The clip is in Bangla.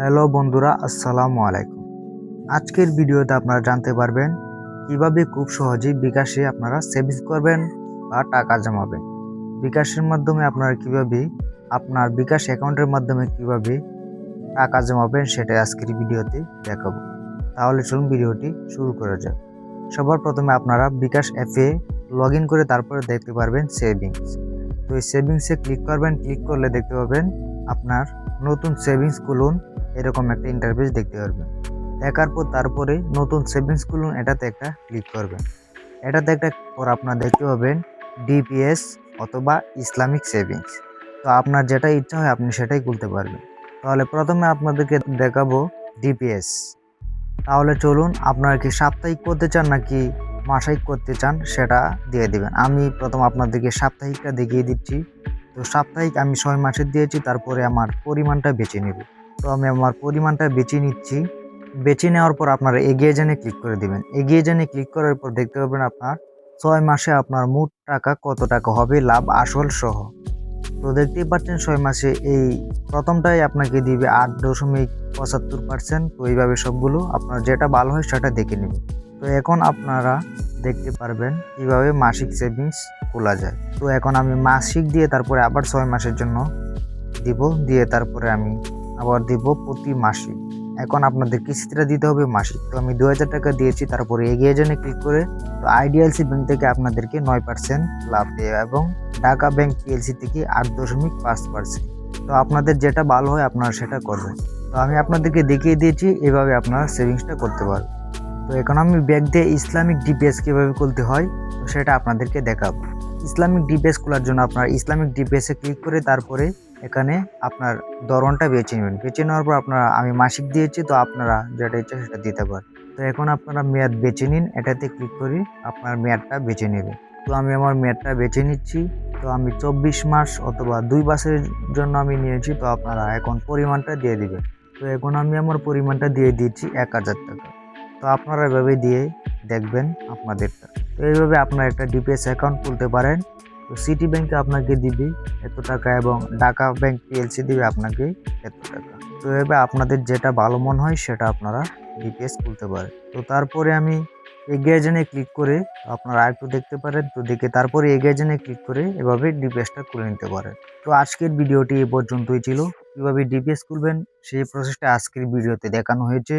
হ্যালো বন্ধুরা, আসসালামু আলাইকুম। আজকের ভিডিওতে আপনারা জানতে পারবেন কীভাবে খুব সহজেই বিকাশে আপনারা সেভিংস করবেন বা টাকা জমাবেন। বিকাশের মাধ্যমে আপনারা কীভাবে, আপনার বিকাশ অ্যাকাউন্টের মাধ্যমে কীভাবে টাকা জমাবেন সেটা আজকের ভিডিওতে দেখাবো। তাহলে চলুন ভিডিওটি শুরু করা যাক। সবার প্রথমে আপনারা বিকাশ অ্যাপে লগ ইন করে তারপরে দেখতে পারবেন সেভিংস তো এই সেভিংসে ক্লিক করবেন ক্লিক করলে দেখতে পাবেন আপনার নতুন সেভিংস খুলুন। এরকম একটা ইন্টারফেস দেখতে পারবেন। দেখার পর তারপরে নতুন সেভিংস খুলুন, এটাতে একটা ক্লিক করবেন। এটাতে একটা পর আপনার দেখতে পাবেন ডিপিএস অথবা ইসলামিক সেভিংস তো আপনার যেটা ইচ্ছা হয় আপনি সেটাই খুলতে পারবেন। তাহলে প্রথমে আপনাদেরকে দেখাবো ডিপিএস তাহলে চলুন, আপনারা কি সাপ্তাহিক করতে চান নাকি মাসিক করতে চান সেটা দিয়ে দিবেন। আমি প্রথম আপনাদেরকে সাপ্তাহিকটা দেখিয়ে দিচ্ছি। তো সাপ্তাহিক আমি ছয় মাসের দিয়েছি, তারপরে আমার পরিমাণটা বেছে নেব। তো আমি আমার পরিমাণটা বেছে নিচ্ছি। বেছে নেওয়ার পর আপনারা এগিয়ে জানে ক্লিক করে দিবেন। এগিয়ে জানে ক্লিক করার পর দেখতে পাবেন আপনার ছয় মাসে আপনার মোট টাকা কত টাকা হবে, লাভ আসল সহ। তো দেখতেই পাচ্ছেন ছয় মাসে এই প্রথমটাই আপনাকে দিবে আট দশমিক পঁচাত্তর পার্সেন্ট তো এইভাবে সবগুলো আপনার যেটা ভালো হয় সেটা দেখে নেবেন। তো এখন আপনারা দেখতে পারবেন কীভাবে মাসিক সেভিংস খোলা যায়। তো এখন আমি মাসিক দিয়ে তারপরে আবার ছয় মাসের জন্য দিব। দিয়ে তারপরে আমি আবার দিব প্রতি মাসে। এখন আপনাদের কিস্তিটা দিতে হবে মাসিক তো আমি দু হাজার টাকা দিয়েছি, তারপরে এগিয়ে জেনে ক্লিক করে, তো আইডিএলসি ব্যাংক থেকে আপনাদেরকে নয় পার্সেন্ট লাভ দেয় এবং ঢাকা ব্যাংক পিএলসি থেকে আট দশমিক পাঁচ পার্সেন্ট তো আপনাদের যেটা ভালো হয়, আপনারা সেটা করবেন। তো আমি আপনাদেরকে দেখিয়ে দিয়েছি, এভাবে আপনারা সেভিংসটা করতে পারবেন। তো এখন আমি ব্যাগ দিয়ে ইসলামিক ডিপিএস কীভাবে খুলতে হয়, তো সেটা আপনাদেরকে দেখাবো। ইসলামিক ডিপিএস খোলার জন্য আপনার ইসলামিক ডিপিএসে ক্লিক করে, তারপরে এখানে আপনার ধরনটা বেছে নেবেন। বেছে নেওয়ার পর আপনারা, আমি মাসিক দিয়েছি, তো আপনারা যেটা ইচ্ছা সেটা দিতে পারেন। তো এখন আপনারা মেয়াদ বেছে নিন, এটাতে ক্লিক করি আপনার মেয়াদটা বেছে নেবেন। তো আমি আমার মেয়াদটা বেছে নিচ্ছি, তো আমি চব্বিশ মাস অথবা দুই মাসের জন্য আমি নিয়েছি, তো আপনারা এখন পরিমাণটা দিয়ে দিবেন। তো এখন আমি আমার পরিমাণটা দিয়ে দিচ্ছি এক হাজার টাকা। তো আপনারা এভাবে দিয়ে দেখবেন আপনাদেরটা। তো এইভাবে আপনার একটা ডিপিএস অ্যাকাউন্ট খুলতে পারেন। তো সিটি ব্যাংকে আপনাকে দিবে এত টাকা এবং ঢাকা ব্যাংক পিএলসি দিবে আপনাকে এত টাকা। তো এভাবে আপনাদের যেটা ভালো মনে হয় সেটা আপনারা ডিপিএস খুলতে পারেন। তো তারপরে আমি এগিয়ে ক্লিক করে আপনারা একটু দেখতে পারেন। তো দেখে তারপরে এগিয়ে ক্লিক করে এভাবে ডিপিএসটা খুলে নিতে পারেন। তো আজকের ভিডিওটি এ পর্যন্তই ছিল। কীভাবে ডিপিএস খুলবেন সেই প্রসেসটা আজকের ভিডিওতে দেখানো হয়েছে।